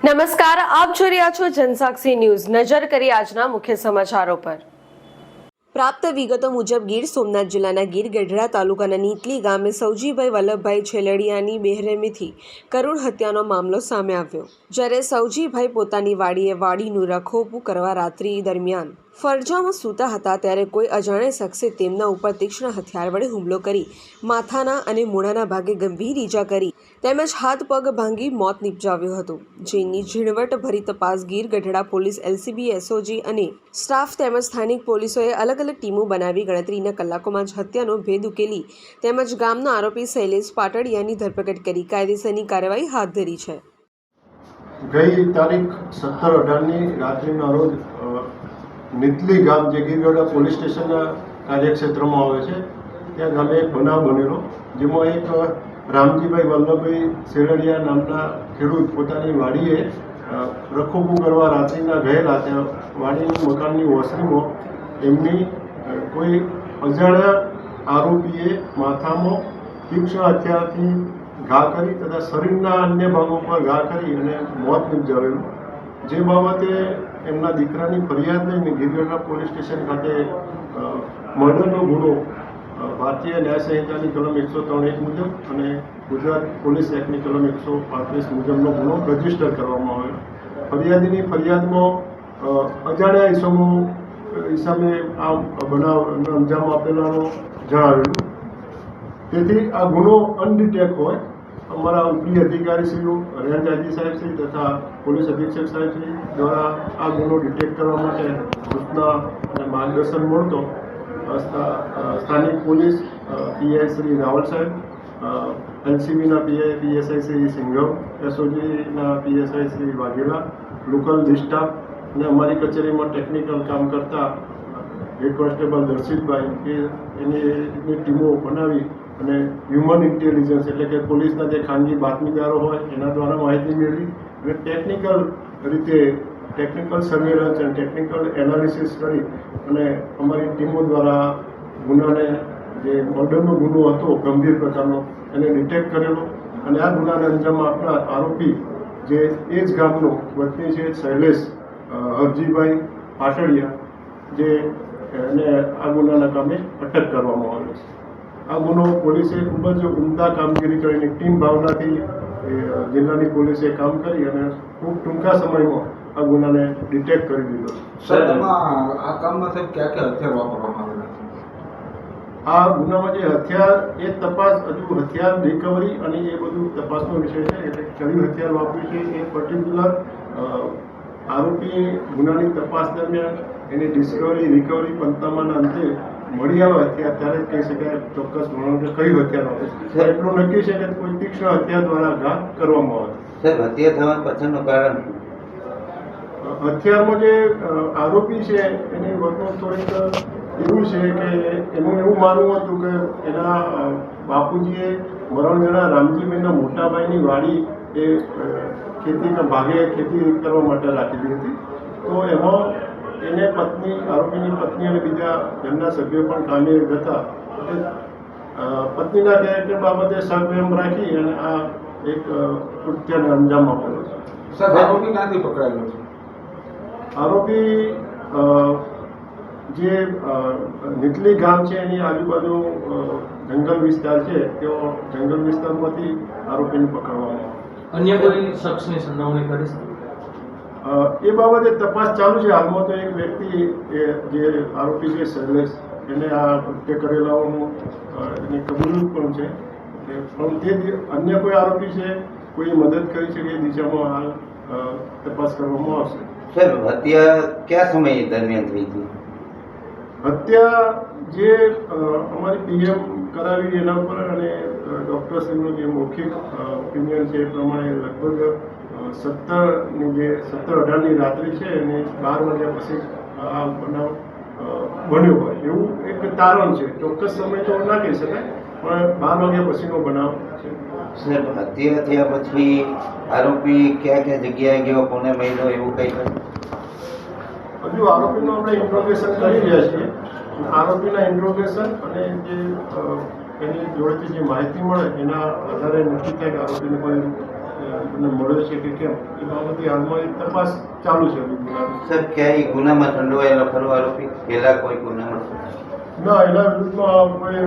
નમસ્કાર, આપ જોઈ રહ્યા છો જનસાક્ષી ન્યૂઝ. નજર કરી આજના મુખ્ય સમાચારો પર. પ્રાપ્ત વિગતો મુજબ ગીર સોમનાથ જિલ્લાના ગીર ગઢડા તાલુકાના નીતલી ગામે સૌજીભાઈ વલ્લભભાઈ છેલડિયાની બેરહેમીથી કરુણ હત્યાનો મામલો સામે આવ્યો. જ્યારે સૌજીભાઈ પોતાની વાડીએ વાડીનું રખોપું કરવા રાત્રિ દરમિયાન ફરજામાં સૂતા હતા ત્યારે કોઈ અજાણ્યા શખ્સે તેમના ઉપર તીક્ષ્ણ હથિયાર વડે હુમલો કરી, માથાના અને મોઢાના ભાગે ગંભીર ઈજા કરી, તેમજ હાથ પગ ભાંગી મોત નિપજાવ્યું હતું. જેની ઝીણવટભરી તપાસ Gir Gadhada police, LCB, SOG અને સ્ટાફ તેમજ સ્થાનિક પોલીસોએ અલગ અલગ ટીમો બનાવી ગણતરીના કલાકોમાં જ હત્યાનો ભેદ ઉકેલી તેમજ ગામનો આરોપી શૈલેષ પાટડિયાની ધરપકડ કરી કાયદેસરની કાર્યવાહી હાથ ધરી છે. ગઈ તારીખ સત્તર અઢારની રાત્રિના રોજ અ, નીતલી ગામ જે ગીરગઢા પોલીસ સ્ટેશનના કાર્યક્ષેત્રમાં આવે છે ત્યાં ગામે એક બનાવ બનેલો જેમાં એક રામજીભાઈ વલ્લભભાઈ શેરડિયા નામના ખેડૂત પોતાની વાડીએ રખોબું કરવા રાત્રિના ગયેલા ત્યાં વાડીની મકાનની ઓસરીમાં એમની કોઈ અજાણ્યા આરોપીએ માથામાં તીક્ષ્ણ હથિયારથી ઘા કરી તથા શરીરના અન્ય ભાગો પર ઘા કરી અને મોત નિપજાવેલું. જે બાબતે એમના દીકરાની ફરિયાદ લઈને ગીરગઢડા પોલીસ સ્ટેશન ખાતે મર્ડરનો ગુનો ભારતીય ન્યાય સંહિતાની કલમ એકસો ત્રણ એક મુજબ અને ગુજરાત પોલીસ એક્ટની કલમ એકસો પાંત્રીસ મુજબનો ગુનો રજિસ્ટર કરવામાં આવ્યો. ફરિયાદીની ફરિયાદમાં અજાણ્યા ઈસમો ઈસામે આ બનાવ, અંજામ આપેલાનો જણાવેલું. તેથી આ ગુનો અનડિટેક હોય. અમારા ઉપરી અધિકારીશ્રીઓ રેન્જ આઈજી સાહેબશ્રી તથા પોલીસ અધિક્ષક સાહેબશ્રી દ્વારા આ ગુનો ડિટેક્ટ કરવા માટે સૂચના અને માર્ગદર્શન મળતો સ્થાનિક પોલીસ પીઆઈ શ્રી રાવલ સાહેબ એનસીબીના પીઆઈ, પીએસઆઈ શ્રી સિંઘમ એસઓજીના PSI Shri Vaghela, local D staff અને અમારી કચેરીમાં ટેકનિકલ કામ કરતા હેડ કોન્સ્ટેબલ દર્શિતભાઈ કે એની ટીમો બનાવી અને હ્યુમન ઇન્ટેલિજન્સ એટલે કે પોલીસના જે ખાનગી બાતમીદારો હોય, એના દ્વારા માહિતી મેળવી અને ટેકનિકલ રીતે ટેકનિકલ સર્વેલન્સ અને ટેકનિકલ એનાલિસિસ કરી અને અમારી ટીમો દ્વારા ગુનાને જે મર્ડરનો ગુનો હતો, ગંભીર પ્રકારનો, એને ડિટેક્ટ કરેલો. અને આ ગુનાને અંજામ આપનાર આરોપી જે એ જ ગામનો વતની છે, શૈલેષ હરજીભાઈ પાટડિયા, જે એને આ ગુનાના કામે અટક કરવામાં આવ્યો છે. આ ગુનો પોલીસે ખૂબ જ ઉમદા કામગીરી કરીને ટીમ ભાવનાથી જિલ્લાની પોલીસે કામ કરી અને ખૂબ ટૂંકા સમયમાં આ ગુનાને ડિટેક્ટ કરી દીધો. સર આ કામમાં સાહેબ ક્યાં ક્યાં હથિયાર વાપરવામાં આવેલા આ ગુનામાં જે હથિયાર એ તપાસ હજુ હથિયાર રિકવરી અને એ બધું તપાસનો વિષય છે એટલે કયું હથિયાર વાપર્યું છે એ પર્ટિક્યુલર આરોપી ગુનાની તપાસ દરમિયાન એની ડિસ્કવરી રિકવરી પંતામાના અંતે મળી આવે હત્યા ત્યારે જ કહી શકાય ચોક્કસ ગણો કે વાપર્યું છે એટલું નક્કી છે કે કોઈ તીક્ષ્ણ હત્યા દ્વારા ઘાત કરવામાં આવે. સાહેબ હત્યા થવા પાછળનું કારણ હત્યામાં જે આરોપી છે એની વર્તણૂક થોડીક એવું છે કે એનું એવું માનવું હતું કે એના બાપુજીએ મરણ જણા રામજીભાઈના મોટાભાઈની વાડી એ ખેતીના ભાગે ખેતી કરવા માટે રાખેલી હતી. તો એમાં એને પત્ની આરોપીની પત્ની અને બીજા ઘરના સભ્યો પણ કામે હતા એટલે, પત્નીના કેરેક્ટર બાબતે સગવેમ રાખી અને આ એક કૃત્યને અંજામ આપેલો છે. આરોપી ક્યાંથી પકડાયેલો છે? આરોપી જે નીટલી ગામ છે એની આજુબાજુ જંગલ વિસ્તાર છે તેઓ જંગલ વિસ્તારમાંથી આરોપીને પકડવામાં આવ્યો. અન્ય કોઈ શખ્સની સંડોવણી કરી છે? અ, એ બાબતે તપાસ ચાલુ છે. હાલમાં તો એક વ્યક્તિ જે આરોપી છે શૈલેષ એને આ કૃત્ય કરેલાઓનું એની કબૂલ પણ છે. પણ તે અન્ય કોઈ આરોપી છે કોઈ મદદ કરી શકે એ દિશામાં હાલ તપાસ કરવામાં આવશે. સાહેબ હત્યા કયા સમય દરમિયાન થઈ હતી? હત્યા જે અમારી પીએમ કરાવી એના પર અને ડૉક્ટર ડૉક્ટરશ્રીનું જે મૌખિક ઓપિનિયન છે એ પ્રમાણે લગભગ સત્તરની જે સત્તર અઢારની રાત્રિ છે અને બાર વાગ્યા પછી આ બનાવ બન્યો હોય. એવું એક તારણ છે. ચોક્કસ સમય તો ના કહી શકાય પણ બાર વાગ્યા પછીનો બનાવ છે. સાહેબ હત્યા થયા પછી આરોપી ક્યાં ક્યાં જગ્યાએ ગયો કોને મહિનો એવું કંઈ? હજુ આરોપીનું આપણે ઇન્ટ્રોગેશન કરી રહ્યા છીએ. આરોપીના ઇન્ટ્રોગેશન અને જે એની જોડેથી જે માહિતી મળે એના આધારે નક્કી થાય કે આરોપીને કોઈ મને મળ્યો છે કે કેમ એ બાબતે હાલમાં તપાસ ચાલુ છે. સર ક્યાંય ગુનામાં સંડોવાયેલો ખરો આરોપી? પહેલા કોઈ ગુનામાં? ના એના વિરુદ્ધમાં કોઈ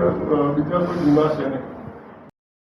બીજા કોઈ ગુના છે નહીં.